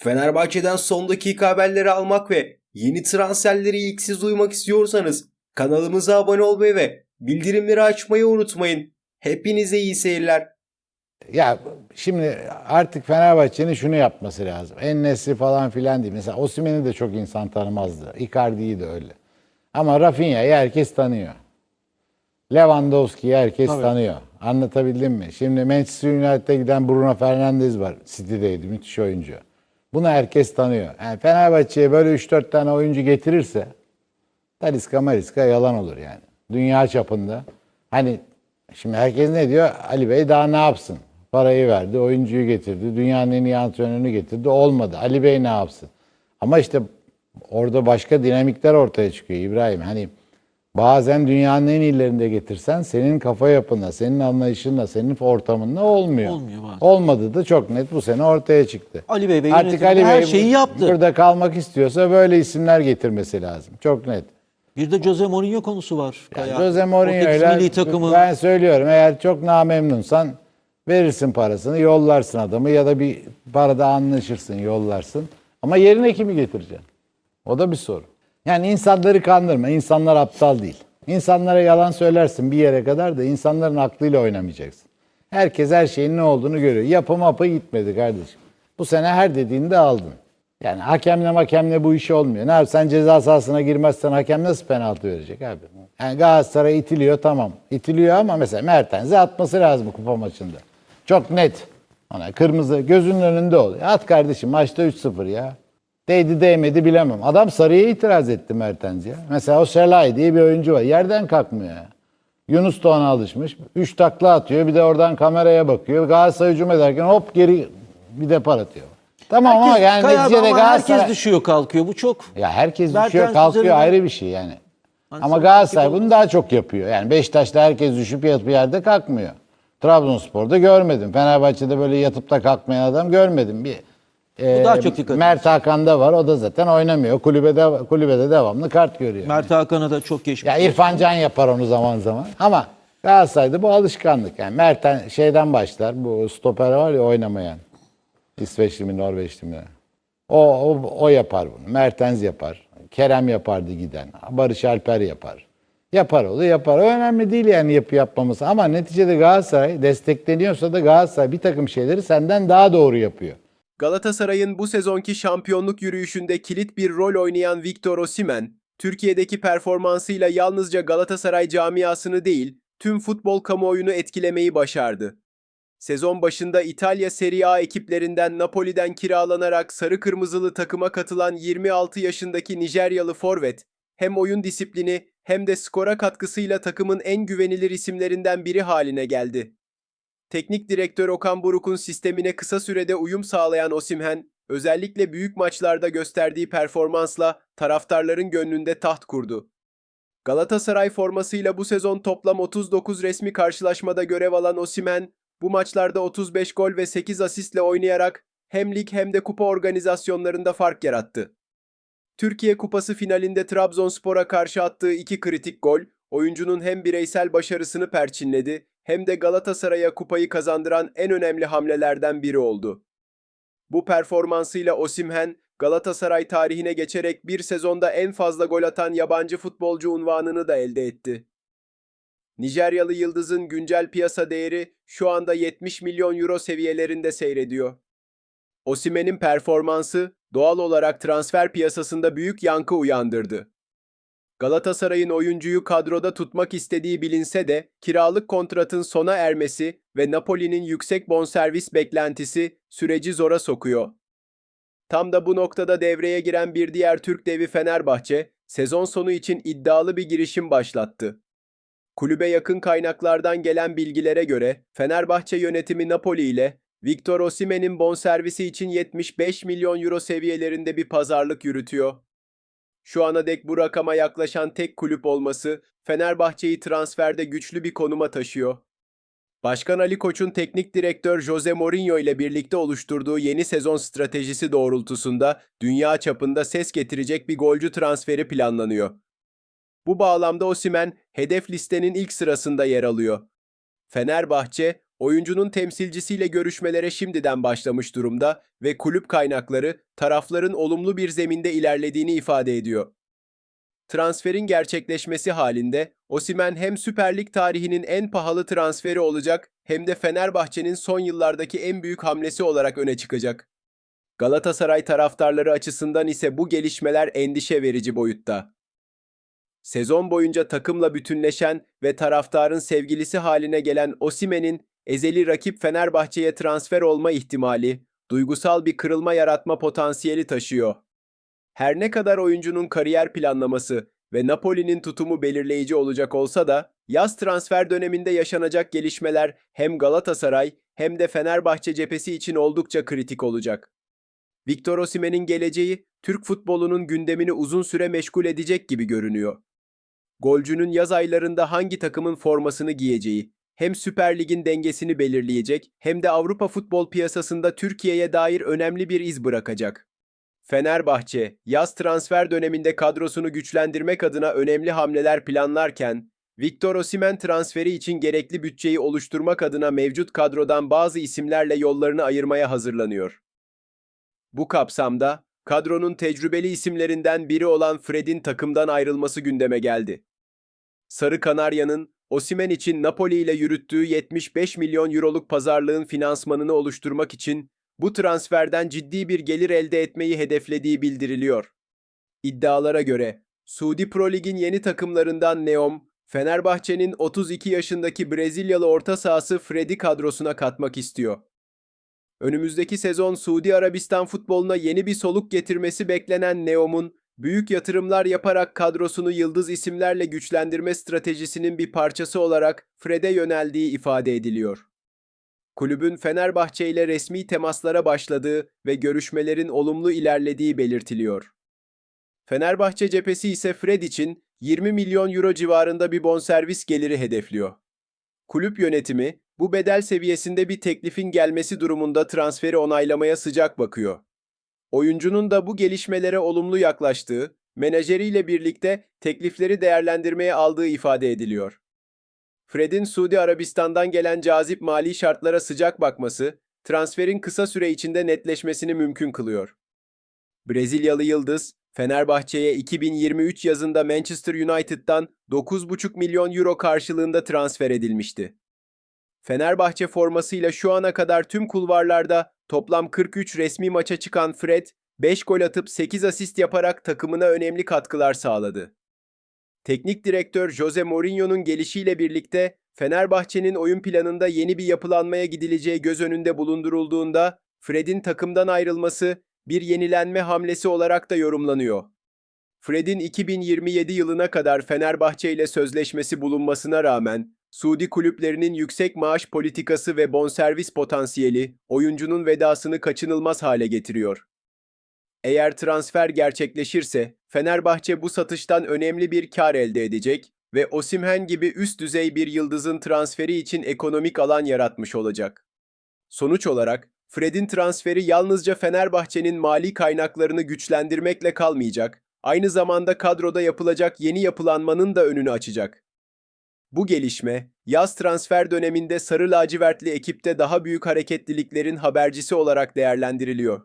Fenerbahçe'den son dakika haberleri almak ve yeni transferleri ilk siz duymak istiyorsanız kanalımıza abone olmayı ve bildirimleri açmayı unutmayın. Hepinize iyi seyirler. Ya şimdi artık Fenerbahçe'nin şunu yapması lazım. En nesli falan filan değil. Mesela Osimhen'i de çok insan tanımazdı. Icardi'yi de öyle. Ama Rafinha'yı herkes tanıyor. Lewandowski'yi herkes tanıyor. Anlatabildim mi? Şimdi Manchester United'e giden Bruno Fernandes var. City'deydi. Müthiş oyuncu. Bunu herkes tanıyor. Yani Fenerbahçe'ye böyle 3-4 tane oyuncu getirirse Taliska Mariska yalan olur yani. Dünya çapında. Hani şimdi herkes ne diyor? Ali Bey daha ne yapsın? Parayı verdi, oyuncuyu getirdi, dünyanın en iyi antrenörünü getirdi. Olmadı. Ali Bey ne yapsın? Ama işte orada başka dinamikler ortaya çıkıyor İbrahim. Hani bazen dünyanın en iyilerinde getirsen senin kafa yapına, senin anlayışınla, senin ortamınla olmuyor. Olmuyor bazen. Olmadı da çok net bu sene ortaya çıktı. Ali Bey ve Artık Ali her Bey şeyi yaptı. burada kalmak istiyorsa böyle isimler getirmesi lazım. Çok net. Bir de Jose Mourinho konusu var. Yani Kaya. Jose Mourinho ile milli takımı. ben söylüyorum eğer çok namemnunsan verirsin parasını yollarsın adamı ya da bir parada anlaşırsın yollarsın. Ama yerine kimi getireceksin? O da bir soru. Yani insanları kandırma. İnsanlar aptal değil. İnsanlara yalan söylersin bir yere kadar da insanların aklıyla oynamayacaksın. Herkes her şeyin ne olduğunu görüyor. Yapı mapı gitmedi kardeşim. Bu sene her dediğinde aldın. Yani hakemle hakemle bu iş olmuyor. Ne yapayım sen ceza sahasına girmezsen hakem nasıl penaltı verecek abi? Yani Galatasaray itiliyor tamam. İtiliyor ama mesela Mertens'e atması lazım kupa maçında. Çok net. Ona kırmızı gözünün önünde oluyor. At kardeşim maçta 3-0 ya. Değdi değmedi bilemem. Adam sarıya itiraz etti Mertens ya. Mesela o Selay diye bir oyuncu var. Yerden kalkmıyor ya. Yunus da ona alışmış. Üç takla atıyor. Bir de oradan kameraya bakıyor. Galatasaray hücum ederken hop geri bir depar atıyor. Tamam ama Herkes, yani Kaya abi neticede ama Galatasaray... herkes düşüyor kalkıyor. Bu çok. Ya herkes Mertens düşüyor kalkıyor üzerinden- ayrı bir şey yani. Hani Ama Galatasaray bunu daha çok yapıyor. Yani Beşiktaş'ta herkes düşüp yatıp yerde kalkmıyor. Trabzonspor'da görmedim. Fenerbahçe'de böyle yatıp da kalkmayan adam görmedim. Bir e, daha çok dikkat Mert Hakan'da var. O da zaten oynamıyor. Kulübede kulübede devamlı kart görüyor. Mert Hakan'a da çok geçmiş. Ya İrfan Can yapar onu zaman zaman. Ama Galatasaray'da bu alışkanlık. Yani Mert'ten şeyden başlar. Bu stoper var ya oynamayan. İsveçli mi Norveçli mi? O, o, o yapar bunu. Mertens yapar. Kerem yapardı giden. Barış Alper yapar. Yapar onu yapar. O önemli değil yani yapı yapmaması. Ama neticede Galatasaray destekleniyorsa da Galatasaray bir takım şeyleri senden daha doğru yapıyor. Galatasaray'ın bu sezonki şampiyonluk yürüyüşünde kilit bir rol oynayan Victor Osimhen, Türkiye'deki performansıyla yalnızca Galatasaray camiasını değil, tüm futbol kamuoyunu etkilemeyi başardı. Sezon başında İtalya Serie A ekiplerinden Napoli'den kiralanarak sarı kırmızılı takıma katılan 26 yaşındaki Nijeryalı forvet, hem oyun disiplini hem de skora katkısıyla takımın en güvenilir isimlerinden biri haline geldi. Teknik direktör Okan Buruk'un sistemine kısa sürede uyum sağlayan Osimhen, özellikle büyük maçlarda gösterdiği performansla taraftarların gönlünde taht kurdu. Galatasaray formasıyla bu sezon toplam 39 resmi karşılaşmada görev alan Osimhen, bu maçlarda 35 gol ve 8 asistle oynayarak hem lig hem de kupa organizasyonlarında fark yarattı. Türkiye Kupası finalinde Trabzonspor'a karşı attığı iki kritik gol, oyuncunun hem bireysel başarısını perçinledi hem de Galatasaray'a kupayı kazandıran en önemli hamlelerden biri oldu. Bu performansıyla Osimhen, Galatasaray tarihine geçerek bir sezonda en fazla gol atan yabancı futbolcu unvanını da elde etti. Nijeryalı yıldızın güncel piyasa değeri şu anda 70 milyon euro seviyelerinde seyrediyor. Osimhen'in performansı doğal olarak transfer piyasasında büyük yankı uyandırdı. Galatasaray'ın oyuncuyu kadroda tutmak istediği bilinse de kiralık kontratın sona ermesi ve Napoli'nin yüksek bonservis beklentisi süreci zora sokuyor. Tam da bu noktada devreye giren bir diğer Türk devi Fenerbahçe, sezon sonu için iddialı bir girişim başlattı. Kulübe yakın kaynaklardan gelen bilgilere göre Fenerbahçe yönetimi Napoli ile Victor Osimhen'in bonservisi için 75 milyon euro seviyelerinde bir pazarlık yürütüyor. Şu ana dek bu rakama yaklaşan tek kulüp olması Fenerbahçe'yi transferde güçlü bir konuma taşıyor. Başkan Ali Koç'un teknik direktör Jose Mourinho ile birlikte oluşturduğu yeni sezon stratejisi doğrultusunda dünya çapında ses getirecek bir golcü transferi planlanıyor. Bu bağlamda Osimhen hedef listenin ilk sırasında yer alıyor. Fenerbahçe, Oyuncunun temsilcisiyle görüşmelere şimdiden başlamış durumda ve kulüp kaynakları tarafların olumlu bir zeminde ilerlediğini ifade ediyor. Transferin gerçekleşmesi halinde Osimhen hem Süper Lig tarihinin en pahalı transferi olacak hem de Fenerbahçe'nin son yıllardaki en büyük hamlesi olarak öne çıkacak. Galatasaray taraftarları açısından ise bu gelişmeler endişe verici boyutta. Sezon boyunca takımla bütünleşen ve taraftarın sevgilisi haline gelen Osimhen'in ezeli rakip Fenerbahçe'ye transfer olma ihtimali, duygusal bir kırılma yaratma potansiyeli taşıyor. Her ne kadar oyuncunun kariyer planlaması ve Napoli'nin tutumu belirleyici olacak olsa da, yaz transfer döneminde yaşanacak gelişmeler hem Galatasaray hem de Fenerbahçe cephesi için oldukça kritik olacak. Victor Osimhen'in geleceği, Türk futbolunun gündemini uzun süre meşgul edecek gibi görünüyor. Golcünün yaz aylarında hangi takımın formasını giyeceği, hem Süper Lig'in dengesini belirleyecek hem de Avrupa futbol piyasasında Türkiye'ye dair önemli bir iz bırakacak. Fenerbahçe, yaz transfer döneminde kadrosunu güçlendirmek adına önemli hamleler planlarken, Victor Osimhen transferi için gerekli bütçeyi oluşturmak adına mevcut kadrodan bazı isimlerle yollarını ayırmaya hazırlanıyor. Bu kapsamda, kadronun tecrübeli isimlerinden biri olan Fred'in takımdan ayrılması gündeme geldi. Sarı Kanarya'nın Osimhen için Napoli ile yürüttüğü 75 milyon euroluk pazarlığın finansmanını oluşturmak için bu transferden ciddi bir gelir elde etmeyi hedeflediği bildiriliyor. İddialara göre Suudi Pro Lig'in yeni takımlarından Neom, Fenerbahçe'nin 32 yaşındaki Brezilyalı orta sahası Fred'i kadrosuna katmak istiyor. Önümüzdeki sezon Suudi Arabistan futboluna yeni bir soluk getirmesi beklenen Neom'un büyük yatırımlar yaparak kadrosunu yıldız isimlerle güçlendirme stratejisinin bir parçası olarak Fred'e yöneldiği ifade ediliyor. Kulübün Fenerbahçe ile resmi temaslara başladığı ve görüşmelerin olumlu ilerlediği belirtiliyor. Fenerbahçe cephesi ise Fred için 20 milyon euro civarında bir bonservis geliri hedefliyor. Kulüp yönetimi bu bedel seviyesinde bir teklifin gelmesi durumunda transferi onaylamaya sıcak bakıyor. Oyuncunun da bu gelişmelere olumlu yaklaştığı, menajeriyle birlikte teklifleri değerlendirmeye aldığı ifade ediliyor. Fred'in Suudi Arabistan'dan gelen cazip mali şartlara sıcak bakması, transferin kısa süre içinde netleşmesini mümkün kılıyor. Brezilyalı yıldız, Fenerbahçe'ye 2023 yazında Manchester United'dan 9,5 milyon euro karşılığında transfer edilmişti. Fenerbahçe formasıyla şu ana kadar tüm kulvarlarda toplam 43 resmi maça çıkan Fred, 5 gol atıp 8 asist yaparak takımına önemli katkılar sağladı. Teknik direktör Jose Mourinho'nun gelişiyle birlikte Fenerbahçe'nin oyun planında yeni bir yapılanmaya gidileceği göz önünde bulundurulduğunda Fred'in takımdan ayrılması bir yenilenme hamlesi olarak da yorumlanıyor. Fred'in 2027 yılına kadar Fenerbahçe ile sözleşmesi bulunmasına rağmen Suudi kulüplerinin yüksek maaş politikası ve bonservis potansiyeli oyuncunun vedasını kaçınılmaz hale getiriyor. Eğer transfer gerçekleşirse Fenerbahçe bu satıştan önemli bir kar elde edecek ve Osimhen gibi üst düzey bir yıldızın transferi için ekonomik alan yaratmış olacak. Sonuç olarak Fred'in transferi yalnızca Fenerbahçe'nin mali kaynaklarını güçlendirmekle kalmayacak, aynı zamanda kadroda yapılacak yeni yapılanmanın da önünü açacak. Bu gelişme, yaz transfer döneminde sarı lacivertli ekipte daha büyük hareketliliklerin habercisi olarak değerlendiriliyor.